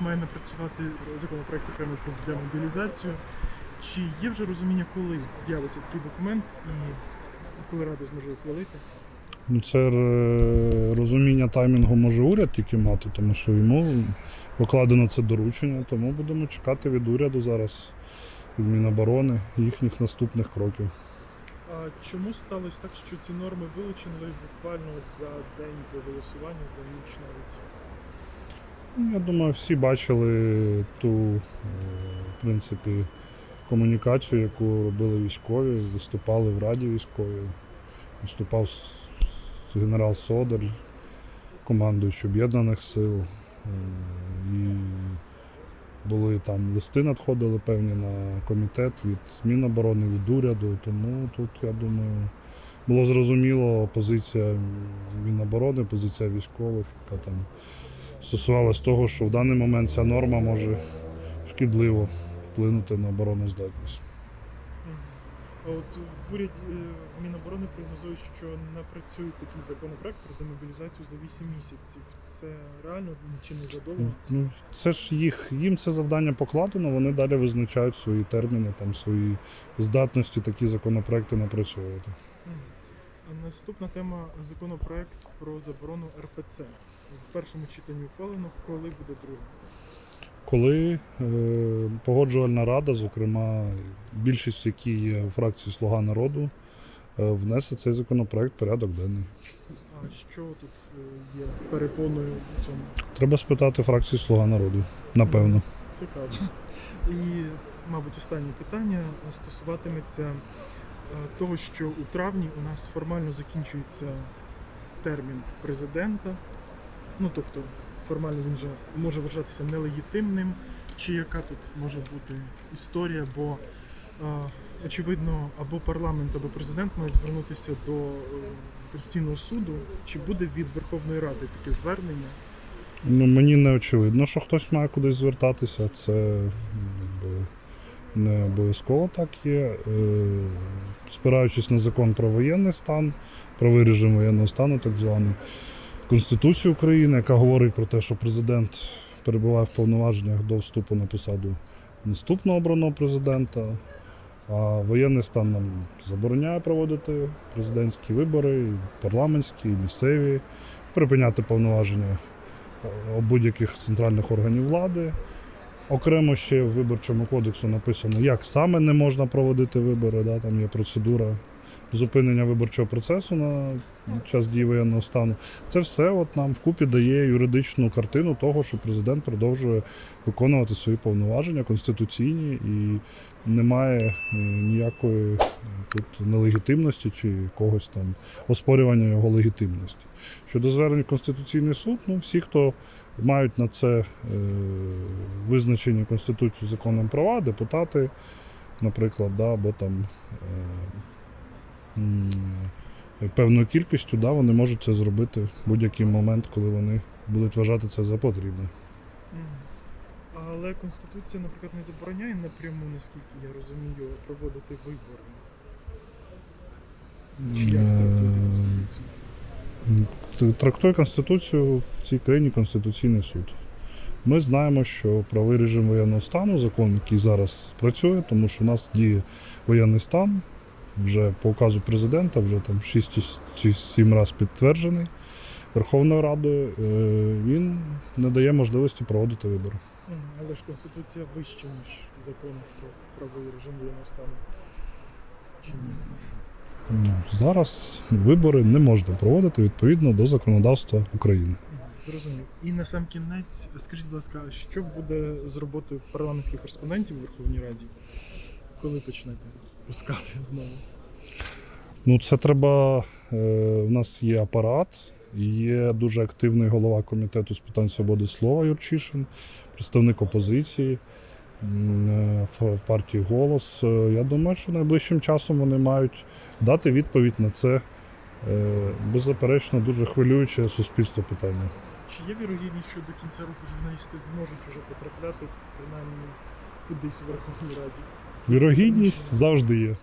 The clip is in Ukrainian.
має напрацювати законопроект окремо про демобілізацію. Чи є вже розуміння, коли з'явиться такий документ і коли Рада зможе ухвалити? Ну, це е, розуміння таймінгу може уряд тільки мати, тому що йому покладено це доручення, тому будемо чекати від уряду зараз, від Міноборони, їхніх наступних кроків. А чому сталося так, що ці норми вилучені буквально за день до голосування, за ніч навіть? Ну, Я думаю, всі бачили ту, е, в принципі, комунікацію, яку робили військові, виступали в Раді військовій. Виступав генерал Содоль, командуючий Об'єднаних сил. Е, І були там листи надходили певні на комітет від Міноборони, від уряду. Тому тут, я думаю, було зрозуміло позиція Міноборони, позиція військових, яка там стосувалась того, що в даний момент ця норма може шкідливо вплинути на обороноздатність. А от в уряді е, Міноборони прогнозують, що напрацюють такий законопроект про демобілізацію за 8 місяців. Це реально чи не задовго? Ну, це ж їх, їм це завдання покладено, вони далі визначають свої терміни, там, свої здатності такі законопроекти напрацьовувати. Наступна тема законопроект про заборону РПЦ. В першому читанні ухвалено, коли буде друге. Коли е, погоджувальна рада, зокрема, більшість, які є у фракції Слуга народу, е, внесе цей законопроект в порядок денний. А що тут е, є перепоною в цьому? Треба спитати фракцію Слуга народу, напевно. Цікаво. І, мабуть, останнє питання стосуватиметься е, того, що у травні у нас формально закінчується термін президента. Ну тобто, формально він вже може вважатися нелегітимним. Чи яка тут може бути історія? Бо е, очевидно, або парламент, або президент мають звернутися до е, Конституційного суду. Чи буде від Верховної Ради таке звернення? Ну, мені не очевидно, що хтось має кудись звертатися. Це не обов'язково так є. Е, Спираючись на закон про воєнний стан, правий режим воєнного стану, так званий, Конституцію України, яка говорить про те, що президент перебуває в повноваженнях до вступу на посаду наступного обраного президента. А воєнний стан нам забороняє проводити президентські вибори, парламентські, місцеві, припиняти повноваження будь-яких центральних органів влади. Окремо ще в виборчому кодексу написано, як саме не можна проводити вибори. Да? Там є процедура зупинення виборчого процесу на час дії воєнного стану. Це все от нам вкупі дає юридичну картину того, що президент продовжує виконувати свої повноваження конституційні і немає е, ніякої тут нелегітимності чи якогось там оспорювання його легітимності. Щодо звернень Конституційний суд, ну всі, хто мають на це е, визначені Конституцією законом права, депутати, наприклад, да, або там е, певною кількістю, да, вони можуть це зробити в будь-який момент, коли вони будуть вважати це за потрібне. Але Конституція, наприклад, не забороняє напряму, наскільки я розумію, проводити вибори. Чи як трактуєте Конституцію? Трактує Конституцію в цій країні Конституційний суд. Ми знаємо, що правий режим воєнного стану, закон, який зараз працює, тому що в нас діє воєнний стан, вже по указу президента, вже там 6 чи 7 разів підтверджений Верховною Радою, е, він не дає можливості проводити вибори. Але ж Конституція вища, ніж закон про правовий режим воєнного стану. Чи ні? Ну, Зараз вибори не можна проводити відповідно до законодавства України. Зрозумів. І на сам кінець, скажіть, будь ласка, що буде з роботою парламентських кореспондентів у Верховній Раді? Коли почнете пускати знову? Ну, це треба. Е, у нас є апарат, є дуже активний голова комітету з питань свободи слова Юрчишин, представник опозиції е, партії Голос. Е, Я думаю, що найближчим часом вони мають дати відповідь на це е, беззаперечно дуже хвилююче суспільство питання. Чи є вірогідність, що до кінця року журналісти зможуть вже потрапляти принаймні кудись у Верховній Раді? Вірогідність завжди є.